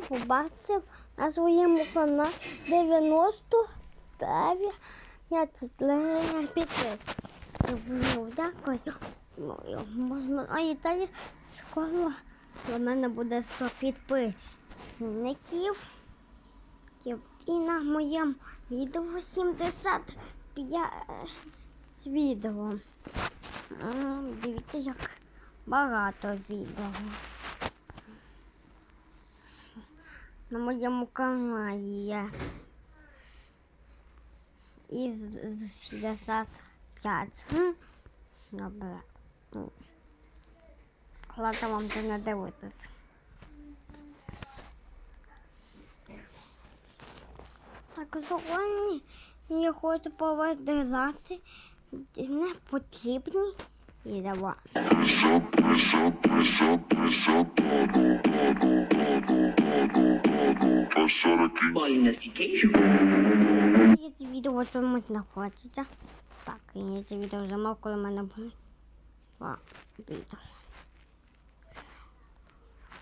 побачив на своєму каналі 99 підписів. Дякую. А і далі скоро у мене буде 100 підписників. І- І на моєму відео 75 відео. Дивіться, як багато відео. На моєму каналі є. Із з 65. Добре. Ну, Ладно вам це не дивитися. Так, сьогодні я хочу відео. Ball investigation. Я це відео чомусь знаходиться. Так, я це відео замов, коли в мене були два відео.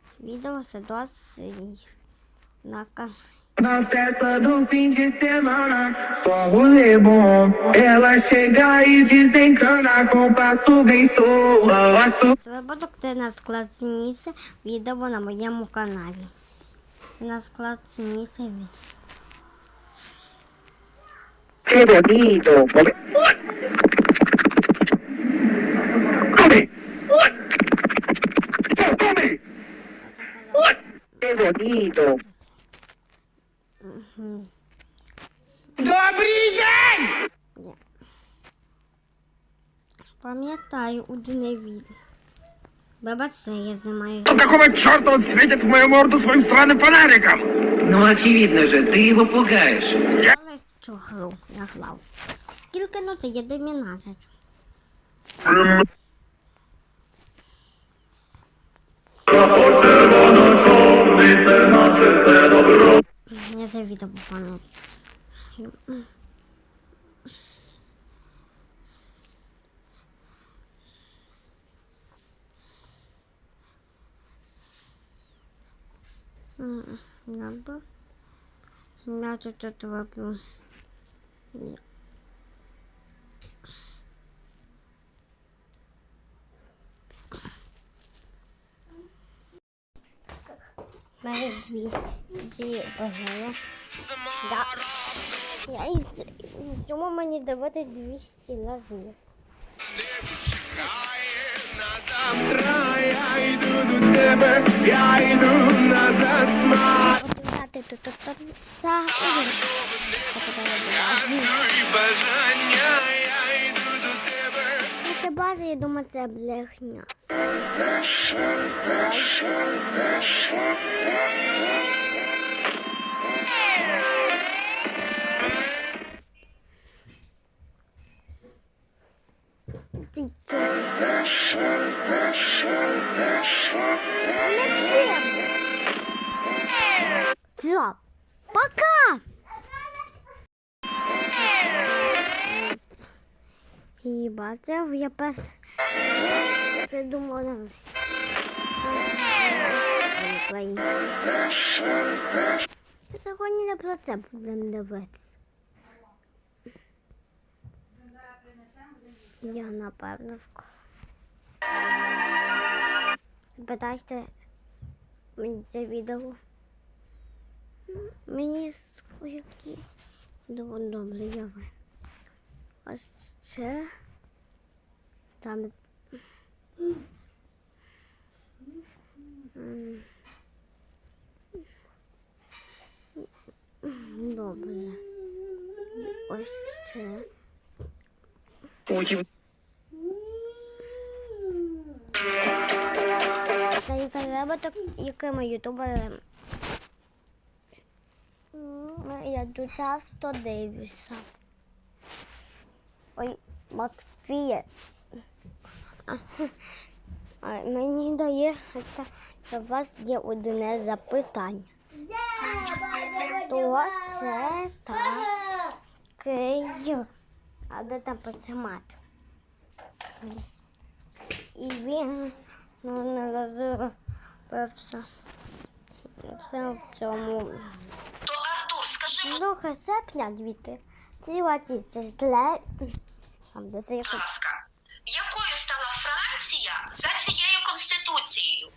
Це Відео це досить на каналі. Na festa do fim de semana, só rolê bom. Ela chega e desencana com passo bem solto. Це випадок це найскладніше відео на моєму каналі. Це найскладніше відео. Que bonito. Come. Come. Que bonito. Пам'ятаю у від. Баба це я знімаю. Какого черта он светит в мою морду своим сраным фонариком? Ну, очевидно же, ты его пугаешь. Але цю гру я грав. Скільки ну це є 12. Я це відео пам'ятаю. М, Надо. Я тут тут роблю. Ні. Мене дві бажання. Да. Я із цьому мені давати 200 разів. Завтра я йду до тебе, я йду назад смак. Взяти тут бажання, Це база, я думаю, це це. Все, пока! І бачив, я пес. Це думала. Сьогодні не про це будемо дивитися. Я напевно скоро. Питайте мені це відео. Мені які дуже добре я ви. Ось це там. Добре. Ось це. Потім Це яка випадок, якими ютуберами. Я дуже часто дивлюся. Ой, Матвія. А, Мені дає, що у вас є одне запитання. Хто це такий? А де там посимати? І він ну, не розробився. Все в цьому. То Артур, скажи, будь 2 серпня 2023 там де це якось ласка, якою стала Франція за цією конституцією?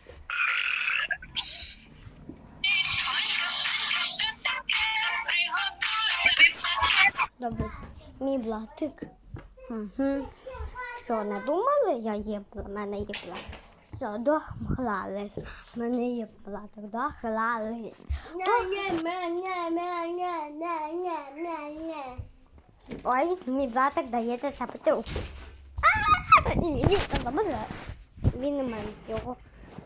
добре. Мій блатик. Угу. Що, не думали? Я є бла, мене є бла. Все, дохлались. Мене є блатик, дохлались. Ой, мій блатик дається ні, це забуде. Він не має його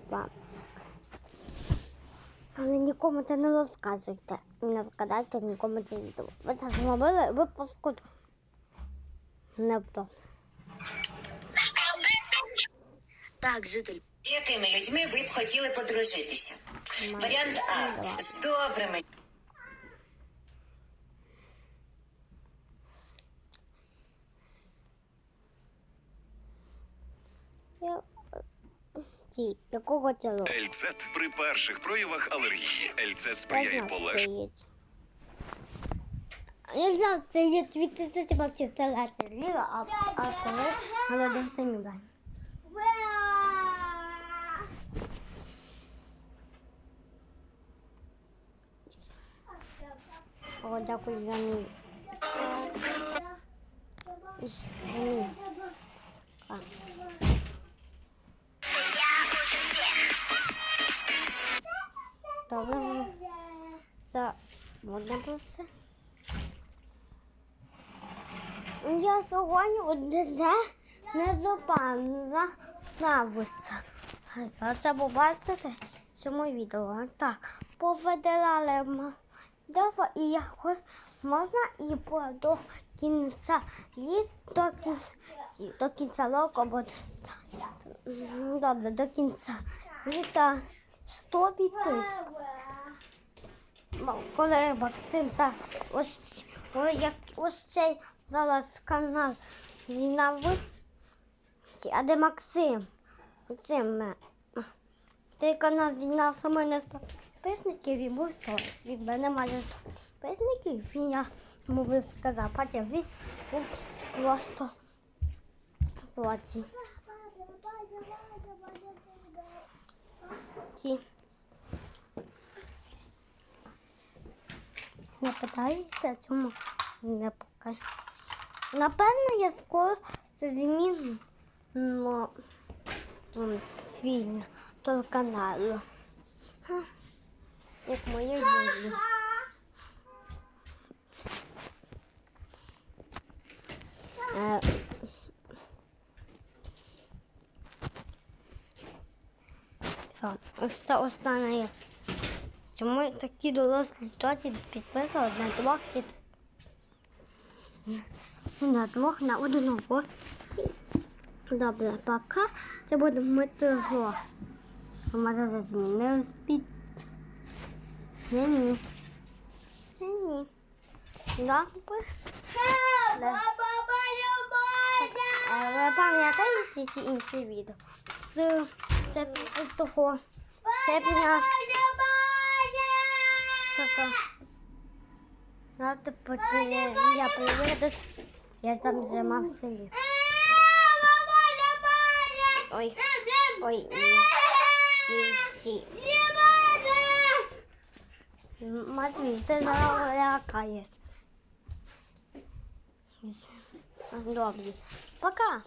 блатик. Але нікому це не розказуйте. Не розказайте нікому це відео. Ви це зробили випуску. Не то. Так, житель. З якими людьми ви б хотіли подружитися? Варіант А з добрими Я... Ті, якого цілу? Ельцет при перших проявах алергії. Ельцет сприяє полегшенню. Я знав, це є від типа це ліва, а, а коли голодиш ти міга. О, дякую за мій. Це? Я сьогодні одне не зупинила на виса. Це побачите в цьому відео. Так, повидирали дерево і я можна і до кінця літ до кінця до року буде. Добре, до кінця літа 100 підписок. Коли Максим та ось, як, ось цей зараз канал Зінави. А де Максим? Максим. Цей канал Зіна саме не підписників і був 40. Він мене 100 підписників, і я йому сказав, хоча він був просто злоті. Ті. Не питаюся, чому не покажу. Напевно, я скоро зміну ну, свій телеканалу. Ха, Як моє відео. Е, Все, це останнє. Чому такі дорослі чоті підписали на двох кіт? На двох, на одного. Добре, пока це буде мити його. Може змінилось під. Це ні. Це ні. Да? Да. Ви пам'ятаєте інші відео? З це. Це 15 пока. Завтра потеряю. Я приеду. Я там зима в селі. Ой. Ой. Ой. Матвій, це залякаєш. Добре. Пока.